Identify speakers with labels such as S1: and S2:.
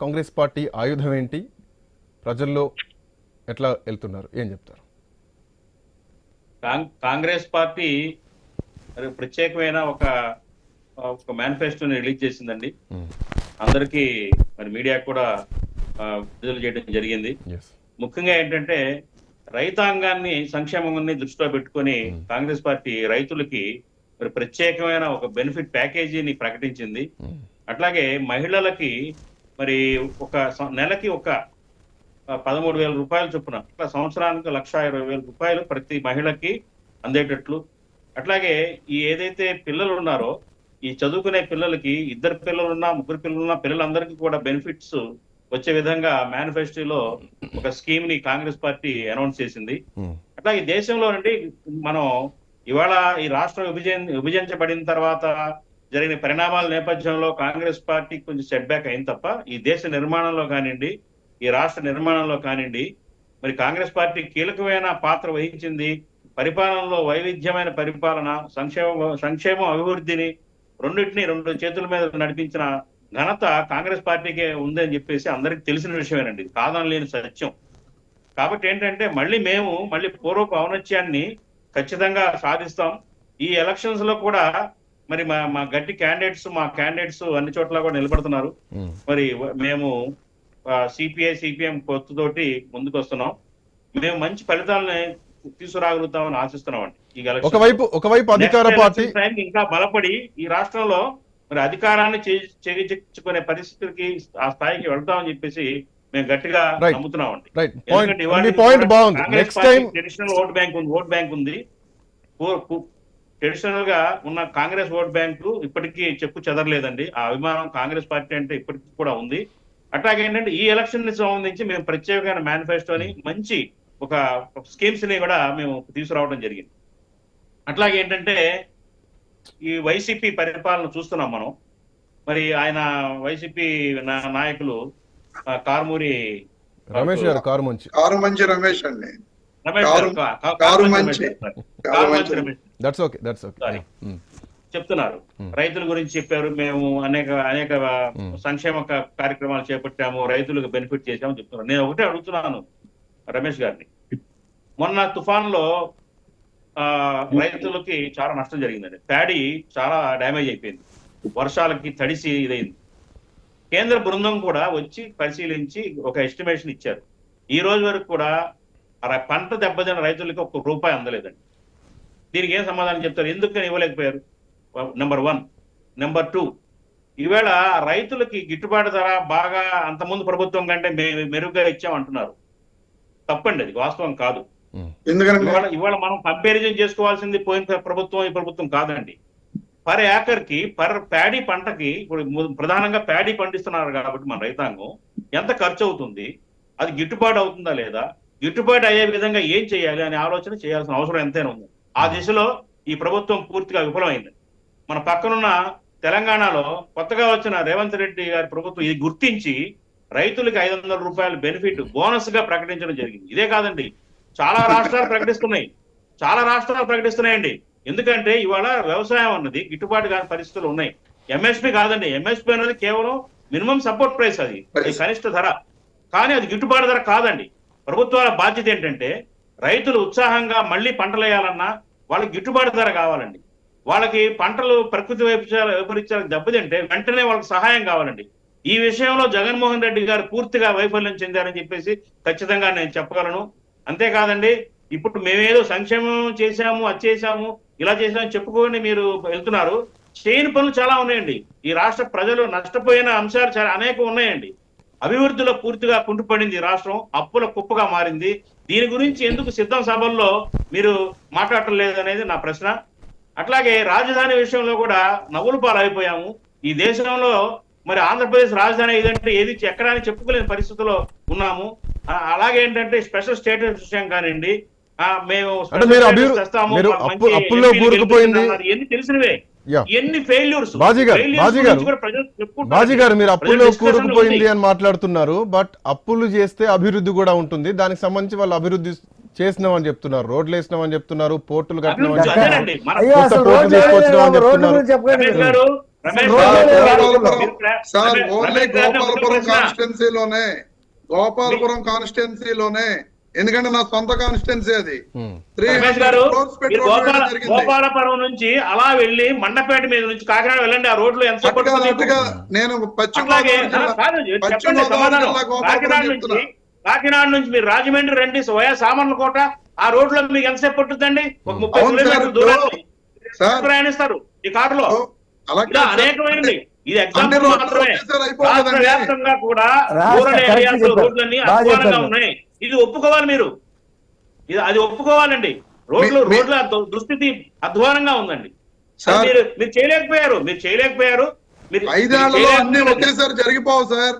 S1: Congress party ఆయుధం ఏంటి? ప్రజల్లో ఎట్లా వెళ్తున్నారు? ఏం చెప్తారు?
S2: కాంగ్- కాంగ్రెస్ పార్టీ మరి ప్రత్యేకమైన ఒక ఒక మేనిఫెస్టోని రిలీజ్ చేసిందండి. అందరికీ మరి మీడియా కూడా విడుదల చేయడం జరిగింది. ముఖ్యంగా ఏంటంటే రైతాంగాన్ని సంక్షేమాన్ని దృష్టిలో పెట్టుకొని కాంగ్రెస్ పార్టీ రైతులకి మరి ప్రత్యేకమైన ఒక బెనిఫిట్ ప్యాకేజీని ప్రకటించింది. అట్లాగే మహిళలకి మరి ఒక నెలకి ఒక పదమూడు వేల రూపాయలు చొప్పున అట్లా సంవత్సరానికి లక్ష ఇరవై వేల రూపాయలు ప్రతి మహిళకి అందేటట్లు అట్లాగే ఈ ఏదైతే పిల్లలు ఉన్నారో ఈ చదువుకునే పిల్లలకి ఇద్దరు పిల్లలున్నా ముగ్గురు పిల్లలున్నా పిల్లలందరికీ కూడా బెనిఫిట్స్ వచ్చే విధంగా మేనిఫెస్టోలో ఒక స్కీమ్ని కాంగ్రెస్ పార్టీ అనౌన్స్ చేసింది
S1: మ్మ్.
S2: అట్లా ఈ దేశంలో నుండి మనం ఇవాళ ఈ రాష్ట్రం విభజన విభజించబడిన తర్వాత జరిగిన పరిణామాల నేపథ్యంలో కాంగ్రెస్ పార్టీ కొంచెం సెట్ బ్యాక్ అయింది తప్ప ఈ దేశ నిర్మాణంలో కానివ్వండి ఈ రాష్ట్ర నిర్మాణంలో కానివ్వండి మరి కాంగ్రెస్ పార్టీ కీలకమైన పాత్ర వహించింది. పరిపాలనలో వైవిధ్యమైన పరిపాలన సంక్షేమ సంక్షేమం అభివృద్ధిని రెండింటిని రెండు చేతుల మీద నడిపించిన ఘనత కాంగ్రెస్ పార్టీకే ఉందని చెప్పేసి అందరికి తెలిసిన విషయమేనండి. కాదనలేని సత్యం. కాబట్టి ఏంటంటే మళ్ళీ మేము మళ్ళీ పూర్వపు ఔనత్యాన్ని ఖచ్చితంగా సాధిస్తాం. ఈ ఎలక్షన్స్లో కూడా మరి మా మా గట్టి క్యాండిడేట్స్ మా క్యాండిడేట్స్ అన్ని చోట్ల కూడా నిలబడుతున్నారు. మరి మేము సిపిఐ సిపిఎం పొత్తుతోటి ముందుకు వస్తున్నాం మేము మంచి ఫలితాలని తీసుకురాగలుగుతామని ఆశిస్తున్నామండి ఈ.
S1: ఒకవైపు ఒకవైపు అధికార పార్టీ
S2: ఇంకా బలపడి ఈ రాష్ట్రంలో మరి అధికారాన్ని చే- చేజిక్చుకునే పరిస్థితికి ఆ స్థాయికి వెళ్తామని చెప్పేసి మేము గట్టిగా. నమ్ముతున్నామండి. ఎందుకంటే ఇవాళ ట్రెడిషనల్ ఓట్ బ్యాంక్ ఉంది. ఓట్ బ్యాంక్ ఉంది. ట్రెడిషనల్గా ఉన్న కాంగ్రెస్ ఓట్ బ్యాంకు ఇప్పటికీ చెప్పు చెదరలేదండి. ఆ అభిమానం కాంగ్రెస్ పార్టీ అంటే ఇప్పటికీ కూడా ఉంది. అట్లాగే ఏంటంటే ఈ ఎలక్షన్ని సంబంధించి మేము ప్రత్యేకమైన మేనిఫెస్టోని మంచి ఒక స్కీమ్స్ని కూడా మేము తీసుకురావడం జరిగింది. అట్లాగే ఏంటంటే ఈ వైసీపీ పరిపాలన చూస్తున్నాం మనం. మరి ఆయన వైసీపీ నాయకులు కారుమూరి
S1: రమేష్ గారు కారు మంచి.
S3: కారు మంచి రమేష్ అండి.
S2: రమేష్
S3: కారు-
S2: గారు, కా- కా-
S3: కారు
S2: కారు
S3: మంచి.
S2: Ramesh.
S1: That's okay that's okay.
S2: చెప్తున్నారు.
S1: Hmm.
S2: రైతుల గురించి చెప్పారు. మేము అనేక అనేక
S1: Hmm.
S2: సంక్షేమ కార్యక్రమాలు చేపట్టాము రైతులకు బెనిఫిట్ చేశాము చెప్తున్నారు. నేను ఒకటే అడుగుతున్నాను రమేష్ గారిని. మొన్న తుఫాన్లో ఆ, రైతులకి చాలా నష్టం జరిగిందండి. ప్యాడీ చాలా డ్యామేజ్ అయిపోయింది. వర్షాలకి తడిసి ఇదైంది. కేంద్ర బృందం కూడా వచ్చి పరిశీలించి ఒక ఎస్టిమేషన్ ఇచ్చారు. ఈ రోజు వరకు కూడా పంట దెబ్బతిన్న రైతులకి ఒక రూపాయి అందలేదండి. దీనికి ఏం సమాధానం చెప్తారు? ఎందుకని ఇవ్వలేకపోయారు? నెంబర్ వన్ నెంబర్ టూ ఈవేళ రైతులకి గిట్టుబాటు ధర బాగా అంతకుముందు ప్రభుత్వం కంటే మెరుగ్గా ఇచ్చామంటున్నారు. తప్పండి అది వాస్తవం కాదు.
S3: ఎందుకంటే
S2: ఇవాళ మనం కంపారిజన్ చేసుకోవాల్సింది పోయిన ప్రభుత్వం ఈ ప్రభుత్వం కాదండి. పర్ ఏకర్కి పర్ ప్యాడీ పంటకి ఇప్పుడు ప్రధానంగా ప్యాడీ పండిస్తున్నారు కాబట్టి మన రైతాంగం ఎంత ఖర్చు అవుతుంది? అది గిట్టుబాటు అవుతుందా లేదా? గిట్టుబాటు అయ్యే విధంగా ఏం చేయాలి అనే ఆలోచన చేయాల్సిన అవసరం ఎంతైనా ఉంది. ఆ దిశలో ఈ ప్రభుత్వం పూర్తిగా విఫలమైంది. మన పక్కనున్న తెలంగాణలో కొత్తగా వచ్చిన రేవంత్ రెడ్డి గారి ప్రభుత్వం ఇది గుర్తించి రైతులకి ఐదు వందల రూపాయల బెనిఫిట్ బోనస్గా ప్రకటించడం జరిగింది. ఇదే కాదండి. చాలా రాష్ట్రాలు ప్రకటిస్తున్నాయి. చాలా రాష్ట్రాలు ప్రకటిస్తున్నాయండి. ఎందుకంటే ఇవాళ వ్యవసాయం అన్నది గిట్టుబాటు కాని పరిస్థితులు ఉన్నాయి. ఎంఎస్పి కాదండి. ఎంఎస్పి అనేది కేవలం మినిమం సపోర్ట్ ప్రైస్ అది కనిష్ట ధర. కానీ అది గిట్టుబాటు ధర కాదండి. ప్రభుత్వాల బాధ్యత ఏంటంటే రైతులు ఉత్సాహంగా మళ్ళీ పంటలు వేయాలన్నా వాళ్ళకి గిట్టుబాటు ధర కావాలండి. వాళ్ళకి పంటలు ప్రకృతి వైపరీత్యాలు వైపరీత్యాలకు దెబ్బతింటే వెంటనే వాళ్ళకి సహాయం కావాలండి. ఈ విషయంలో జగన్మోహన్ రెడ్డి గారు పూర్తిగా వైఫల్యం చెందారని చెప్పేసి ఖచ్చితంగా నేను చెప్పగలను. అంతేకాదండి ఇప్పుడు మేమేదో సంక్షేమం చేశాము అది చేశాము ఇలా చేశాము చెప్పుకొని మీరు వెళ్తున్నారు. చేయని పనులు చాలా ఉన్నాయండి. ఈ రాష్ట్ర ప్రజలు నష్టపోయిన అంశాలు చాలా అనేకం ఉన్నాయండి. అభివృద్ధిలో పూర్తిగా కుంటుపడింది రాష్ట్రం అప్పుల కుప్పగా మారింది. దీని గురించి ఎందుకు సిద్ధం సభల్లో మీరు మాట్లాడటం లేదనేది నా ప్రశ్న. అట్లాగే రాజధాని విషయంలో కూడా నవ్వులు పాలైపోయాము. ఈ దేశంలో మరి ఆంధ్రప్రదేశ్ రాజధాని ఏదంటే ఏది ఎక్కడా అని చెప్పుకోలేని పరిస్థితిలో ఉన్నాము. అలాగే ఏంటంటే స్పెషల్ స్టేటస్ విషయం కానివ్వండి. మేము
S1: అప్పుల్లో కూరుకుపోయింది.
S2: ఎన్ని తెలిసినవే. ఎన్ని ఫెయిల్యూర్స్
S1: బాజీ గారు, మీరు అప్పుల్లో కూరుకుపోయింది అని మాట్లాడుతున్నారు బట్ అప్పులు చేస్తే అభివృద్ధి కూడా ఉంటుంది. దానికి సంబంధించి వాళ్ళు అభివృద్ధి చేసినామని చెప్తున్నారు రోడ్లు వేసినామని చెప్తున్నారు పోర్టులు కట్టినామని చెప్తున్నారు.
S3: గోపాలపురం. కాన్స్టిట్యున్సీలోనే గోపాలపురం కాన్స్టిట్యున్సీలోనే ఎందుకంటే నా సొంత కాన్స్టిట్యున్సీ అది జరిగింది.
S2: గోపాలపురం నుంచి అలా వెళ్ళి మండపేట మీద నుంచి కాకినాడ వెళ్ళండి ఆ రోడ్లు ఎంత
S3: నేను
S2: కాకినాడ నుంచి
S3: చెప్తున్నా.
S2: కాకినాడ నుంచి మీరు రాజమండ్రి రండి వయా సామర్లకోట ఆ రోడ్లో మీకు ఎంతసేపు పట్టుద్దండి ఒక ముప్పై
S3: సార్,
S2: కిలోమీటర్ల దూరాన్ని
S3: సార్.
S2: ప్రయాణిస్తారు ఈ కారులో
S3: అలా
S2: ఇలా. అనేకమైనది ఇది ఎగ్జాంపుల్ మాత్రమే రాష్ట్ర. వ్యాప్తంగా కూడా రూరల్ ఏరియాస్. రోడ్లన్నీ
S4: చెప్పారు.
S2: ఉన్నాయి ఇది ఒప్పుకోవాలి మీరు. ఇది అది ఒప్పుకోవాలండి. రోడ్లు రోడ్ల దుస్థితి అధ్వానంగా ఉందండి. మీరు మీరు చేయలేకపోయారు మీరు చేయలేకపోయారు. మీరు
S3: ఐదేళ్ళలో అన్ని. ఒకేసారి జరిగిపోవు సార్.